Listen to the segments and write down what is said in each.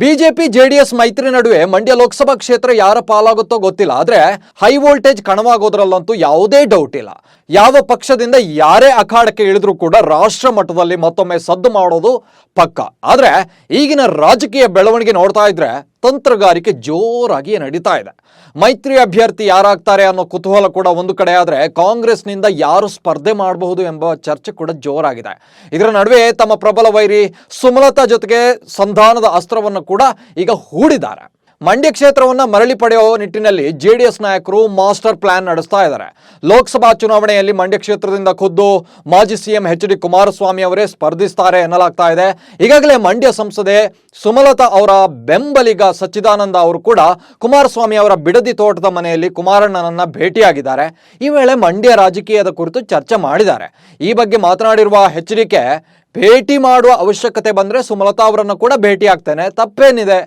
BJP JDS ಮೈತ್ರಿ ನಡುವೆ ಮಂಡ್ಯ ಲೋಕಸಭಾ ಕ್ಷೇತ್ರ ಯಾರ ಪಾಲಾಗುತ್ತೋ ಗೊತ್ತಿಲ್ಲ. ಆದ್ರೆ ಹೈ ವೋಲ್ಟೇಜ್ ಕಣವಾಗೋದ್ರಲ್ಲಂತೂ ಯಾವುದೇ ಡೌಟ್ ಇಲ್ಲ. ಯಾವ ಪಕ್ಷದಿಂದ ಯಾರೇ ಅಖಾಡಕ್ಕೆ ಇಳಿದ್ರೂ ಕೂಡ ರಾಷ್ಟ್ರ ಮಟ್ಟದಲ್ಲಿ ಮತ್ತೊಮ್ಮೆ ಸದ್ದು ಮಾಡೋದು ಪಕ್ಕ. ಆದರೆ ಈಗಿನ ರಾಜಕೀಯ ಬೆಳವಣಿಗೆ ನೋಡ್ತಾ ಇದ್ರೆ ತಂತ್ರಗಾರಿಕೆ ಜೋರಾಗಿ ನಡೀತಾ ಇದೆ. ಮೈತ್ರಿ ಅಭ್ಯರ್ಥಿ ಯಾರಾಗ್ತಾರೆ ಅನ್ನೋ ಕುತೂಹಲ ಕೂಡ ಒಂದು ಕಡೆ ಆದರೆ ಕಾಂಗ್ರೆಸ್ನಿಂದ ಯಾರು ಸ್ಪರ್ಧೆ ಮಾಡಬಹುದು ಎಂಬ ಚರ್ಚೆ ಕೂಡ ಜೋರಾಗಿದೆ. ಇದರ ನಡುವೆ ತಮ್ಮ ಪ್ರಬಲ ವೈರಿ ಸುಮಲತಾ ಜೊತೆಗೆ ಸಂಧಾನದ ಅಸ್ತ್ರವನ್ನು ಕೂಡ ಈಗ ಹೂಡಿದ್ದಾರೆ. ಮಂಡ್ಯ ಕ್ಷೇತ್ರವನ್ನ ಮರಳಿ ಪಡೆಯುವ ನಿಟ್ಟಿನಲ್ಲಿ ಜೆಡಿಎಸ್ ನಾಯಕರು ಮಾಸ್ಟರ್ ಪ್ಲಾನ್ ನಡೆಸ್ತಾ ಇದ್ದಾರೆ. ಲೋಕಸಭಾ ಚುನಾವಣೆಯಲ್ಲಿ ಮಂಡ್ಯ ಕ್ಷೇತ್ರದಿಂದ ಖುದ್ದು ಮಾಜಿ ಸಿಎಂ ಎಚ್ ಡಿ ಕುಮಾರಸ್ವಾಮಿ ಅವರೇ ಸ್ಪರ್ಧಿಸ್ತಾರೆ ಎನ್ನಲಾಗ್ತಾ ಇದೆ. ಈಗಾಗಲೇ ಮಂಡ್ಯ ಸಂಸದೆ ಸುಮಲತಾ ಅವರ ಬೆಂಬಲಿಗ ಸಚ್ಚಿದಾನಂದ ಅವರು ಕೂಡ ಕುಮಾರಸ್ವಾಮಿ ಅವರ ಬಿಡದಿ ತೋಟದ ಮನೆಯಲ್ಲಿ ಕುಮಾರಣ್ಣನನ್ನ ಭೇಟಿಯಾಗಿದ್ದಾರೆ. ಈ ವೇಳೆ ಮಂಡ್ಯ ರಾಜಕೀಯದ ಕುರಿತು ಚರ್ಚೆ ಮಾಡಿದ್ದಾರೆ. ಈ ಬಗ್ಗೆ ಮಾತನಾಡಿರುವ ಎಚ್ ಭೇಟಿ ಮಾಡುವ ಅವಶ್ಯಕತೆ ಬಂದ್ರೆ ಸುಮಲತಾ ಅವರನ್ನು ಕೂಡ ಭೇಟಿ ಆಗ್ತೇನೆ ತಪ್ಪೇನಿದೆ?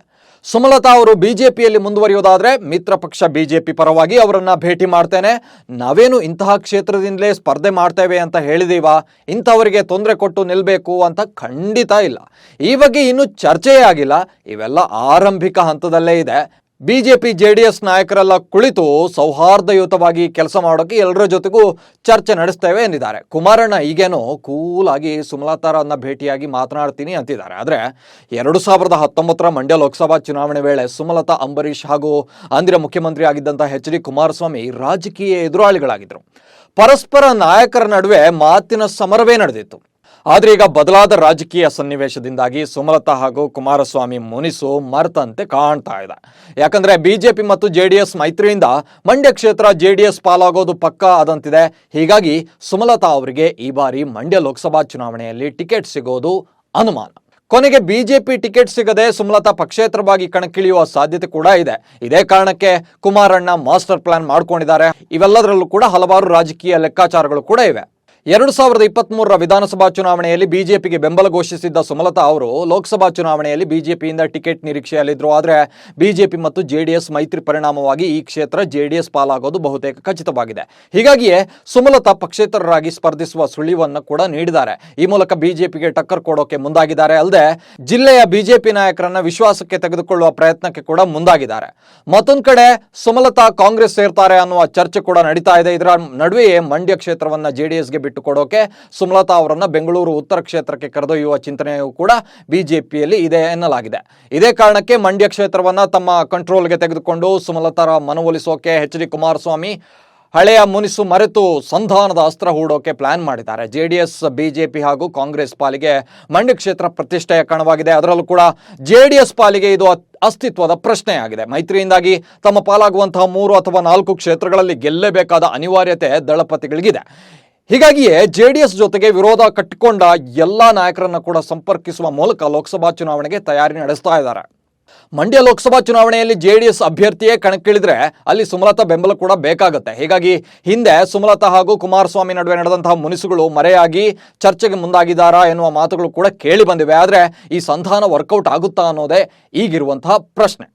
ಸುಮಲತಾ ಅವರು ಬಿಜೆಪಿಯಲ್ಲಿ ಮುಂದುವರಿಯೋದಾದ್ರೆ ಮಿತ್ರ ಪಕ್ಷ ಬಿಜೆಪಿ ಪರವಾಗಿ ಅವರನ್ನ ಭೇಟಿ ಮಾಡ್ತೇನೆ. ನಾವೇನು ಇಂತಹ ಕ್ಷೇತ್ರದಿಂದಲೇ ಸ್ಪರ್ಧೆ ಮಾಡ್ತೇವೆ ಅಂತ ಹೇಳಿದೀವ? ಇಂಥವರಿಗೆ ತೊಂದರೆ ಕೊಟ್ಟು ನಿಲ್ಲಬೇಕು ಅಂತ ಖಂಡಿತ ಇಲ್ಲ. ಈ ಬಗ್ಗೆ ಇನ್ನೂ ಚರ್ಚೆಯೇ ಆಗಿಲ್ಲ. ಇವೆಲ್ಲ ಆರಂಭಿಕ ಹಂತದಲ್ಲೇ ಇದೆ. ಬಿಜೆಪಿ ಎಸ್ ನಾಯಕರೆಲ್ಲ ಕುಳಿತು ಸೌಹಾರ್ದಯುತವಾಗಿ ಕೆಲಸ ಮಾಡೋಕೆ ಎಲ್ಲರ ಜೊತೆಗೂ ಚರ್ಚೆ ನಡೆಸ್ತೇವೆ ಎಂದಿದ್ದಾರೆ. ಕುಮಾರಣ್ಣ ಈಗೇನು ಕೂಲ್ ಆಗಿ ಸುಮಲತಾರನ್ನ ಭೇಟಿಯಾಗಿ ಮಾತನಾಡ್ತೀನಿ ಅಂತಿದ್ದಾರೆ. ಆದರೆ ಎರಡು ಸಾವಿರದ ಹತ್ತೊಂಬತ್ತರ ಮಂಡ್ಯ ಲೋಕಸಭಾ ಚುನಾವಣೆ ವೇಳೆ ಸುಮಲತಾ, ಅಂಬರೀಷ್ ಹಾಗೂ ಆಂಧ್ರ ಮುಖ್ಯಮಂತ್ರಿ ಆಗಿದ್ದಂಥ ಎಚ್ ಡಿ ಕುಮಾರಸ್ವಾಮಿ ರಾಜಕೀಯ ಎದುರಾಳಿಗಳಾಗಿದ್ದರು. ಪರಸ್ಪರ ನಾಯಕರ ನಡುವೆ ಮಾತಿನ ಸಮರವೇ ನಡೆದಿತ್ತು. ಆದ್ರೆ ಈಗ ಬದಲಾದ ರಾಜಕೀಯ ಸನ್ನಿವೇಶದಿಂದಾಗಿ ಸುಮಲತಾ ಹಾಗೂ ಕುಮಾರಸ್ವಾಮಿ ಮುನಿಸು ಮರ್ತಂತೆ ಕಾಣ್ತಾ ಇದೆ. ಯಾಕಂದ್ರೆ ಬಿಜೆಪಿ ಮತ್ತು ಜೆಡಿಎಸ್ ಮೈತ್ರಿಯಿಂದ ಮಂಡ್ಯ ಕ್ಷೇತ್ರ ಜೆಡಿಎಸ್ ಪಾಲಾಗೋದು ಪಕ್ಕ ಆದಂತಿದೆ. ಹೀಗಾಗಿ ಸುಮಲತಾ ಅವರಿಗೆ ಈ ಬಾರಿ ಮಂಡ್ಯ ಲೋಕಸಭಾ ಚುನಾವಣೆಯಲ್ಲಿ ಟಿಕೆಟ್ ಸಿಗೋದು ಅನುಮಾನ. ಕೊನೆಗೆ ಬಿಜೆಪಿ ಟಿಕೆಟ್ ಸಿಗದೆ ಸುಮಲತಾ ಪಕ್ಷೇತರವಾಗಿ ಕಣಕ್ಕಿಳಿಯುವ ಸಾಧ್ಯತೆ ಕೂಡ ಇದೆ. ಇದೇ ಕಾರಣಕ್ಕೆ ಕುಮಾರಣ್ಣ ಮಾಸ್ಟರ್ ಪ್ಲಾನ್ ಮಾಡ್ಕೊಂಡಿದ್ದಾರೆ. ಇವೆಲ್ಲದರಲ್ಲೂ ಕೂಡ ಹಲವಾರು ರಾಜಕೀಯ ಲೆಕ್ಕಾಚಾರಗಳು ಕೂಡ ಇವೆ. ಎರಡು ಸಾವಿರದ ಇಪ್ಪತ್ಮೂರರ ವಿಧಾನಸಭಾ ಚುನಾವಣೆಯಲ್ಲಿ ಬಿಜೆಪಿಗೆ ಬೆಂಬಲ ಘೋಷಿಸಿದ್ದ ಸುಮಲತಾ ಅವರು ಲೋಕಸಭಾ ಚುನಾವಣೆಯಲ್ಲಿ ಬಿಜೆಪಿಯಿಂದ ಟಿಕೆಟ್ ನಿರೀಕ್ಷೆಯಲ್ಲಿದ್ದರು ಆದರೆ ಬಿಜೆಪಿ ಮತ್ತು ಜೆಡಿಎಸ್ ಮೈತ್ರಿ ಪರಿಣಾಮವಾಗಿ ಈ ಕ್ಷೇತ್ರ ಜೆಡಿಎಸ್ ಪಾಲಾಗೋದು ಬಹುತೇಕ ಖಚಿತವಾಗಿದೆ. ಹೀಗಾಗಿಯೇ ಸುಮಲತಾ ಪಕ್ಷೇತರರಾಗಿ ಸ್ಪರ್ಧಿಸುವ ಸುಳಿವನ್ನು ಕೂಡ ನೀಡಿದ್ದಾರೆ. ಈ ಮೂಲಕ ಬಿಜೆಪಿಗೆ ಟಕ್ಕರ್ ಕೊಡೋಕೆ ಮುಂದಾಗಿದ್ದಾರೆ. ಅಲ್ಲದೆ ಜಿಲ್ಲೆಯ ಬಿಜೆಪಿ ನಾಯಕರನ್ನ ವಿಶ್ವಾಸಕ್ಕೆ ತೆಗೆದುಕೊಳ್ಳುವ ಪ್ರಯತ್ನಕ್ಕೆ ಕೂಡ ಮುಂದಾಗಿದ್ದಾರೆ. ಮತ್ತೊಂದು ಕಡೆ ಸುಮಲತಾ ಕಾಂಗ್ರೆಸ್ ಸೇರ್ತಾರೆ ಅನ್ನುವ ಚರ್ಚೆ ಕೂಡ ನಡೀತಾ ಇದೆ. ಇದರ ನಡುವೆಯೇ ಮಂಡ್ಯ ಕ್ಷೇತ್ರವನ್ನ ಜೆಡಿಎಸ್ಗೆ ಬಿಟ್ಟು ಕೊಡೋಕೆ ಸುಮಲತಾ ಅವರನ್ನು ಬೆಂಗಳೂರು ಉತ್ತರ ಕ್ಷೇತ್ರಕ್ಕೆ ಕರೆದೊಯ್ಯುವ ಚಿಂತನೆಯೂ ಕೂಡ ಬಿಜೆಪಿಯಲ್ಲಿ ಇದೆ ಎನ್ನಲಾಗಿದೆ. ಇದೇ ಕಾರಣಕ್ಕೆ ಮಂಡ್ಯ ಕ್ಷೇತ್ರವನ್ನು ತಮ್ಮ ಕಂಟ್ರೋಲ್ಗೆ ತೆಗೆದುಕೊಂಡು ಸುಮಲತಾರ ಮನವೊಲಿಸೋಕೆ ಎಚ್ ಡಿ ಕುಮಾರಸ್ವಾಮಿ ಹಳೆಯ ಮುನಿಸು ಮರೆತು ಸಂಧಾನದ ಅಸ್ತ್ರ ಹೂಡೋಕೆ ಪ್ಲಾನ್ ಮಾಡಿದ್ದಾರೆ. ಜೆ ಡಿ ಜೆಡಿಎಸ್, ಬಿಜೆಪಿ ಹಾಗೂ ಕಾಂಗ್ರೆಸ್ ಪಾಲಿಗೆ ಮಂಡ್ಯ ಕ್ಷೇತ್ರ ಪ್ರತಿಷ್ಠೆಯ ಕಣವಾಗಿದೆ. ಅದರಲ್ಲೂ ಕೂಡ ಜೆ ಡಿ ಎಸ್ ಪಾಲಿಗೆ ಇದು ಅಸ್ತಿತ್ವದ ಪ್ರಶ್ನೆಯಾಗಿದೆ. ಮೈತ್ರಿಯಿಂದಾಗಿ ತಮ್ಮ ಪಾಲಾಗುವಂತಹ ಮೂರು ಅಥವಾ ನಾಲ್ಕು ಕ್ಷೇತ್ರಗಳಲ್ಲಿ ಗೆಲ್ಲಬೇಕಾದ ಅನಿವಾರ್ಯತೆ ದಳಪತಿಗಳಿಗಿದೆ. ಹೀಗಾಗಿಯೇ ಜೆಡಿಎಸ್ ಜೊತೆಗೆ ವಿರೋಧ ಕಟ್ಟಿಕೊಂಡ ಎಲ್ಲ ನಾಯಕರನ್ನ ಕೂಡ ಸಂಪರ್ಕಿಸುವ ಮೂಲಕ ಲೋಕಸಭಾ ಚುನಾವಣೆಗೆ ತಯಾರಿ ನಡೆಸ್ತಾ ಇದ್ದಾರೆ. ಮಂಡ್ಯ ಲೋಕಸಭಾ ಚುನಾವಣೆಯಲ್ಲಿ ಜೆಡಿಎಸ್ ಅಭ್ಯರ್ಥಿಯೇ ಕಣಕ್ಕಿಳಿದ್ರೆ ಅಲ್ಲಿ ಸುಮಲತಾ ಬೆಂಬಲ ಕೂಡ ಬೇಕಾಗುತ್ತೆ. ಹೀಗಾಗಿ ಹಿಂದೆ ಸುಮಲತಾ ಹಾಗೂ ಕುಮಾರಸ್ವಾಮಿ ನಡುವೆ ನಡೆದಂತಹ ಮುನಿಸುಗಳು ಮರೆಯಾಗಿ ಚರ್ಚೆಗೆ ಮುಂದಾಗಿದ್ದಾರಾ ಎನ್ನುವ ಮಾತುಗಳು ಕೂಡ ಕೇಳಿ ಬಂದಿವೆ. ಆದರೆ ಈ ಸಂಧಾನ ವರ್ಕೌಟ್ ಆಗುತ್ತಾ ಅನ್ನೋದೇ ಈಗಿರುವಂತಹ ಪ್ರಶ್ನೆ.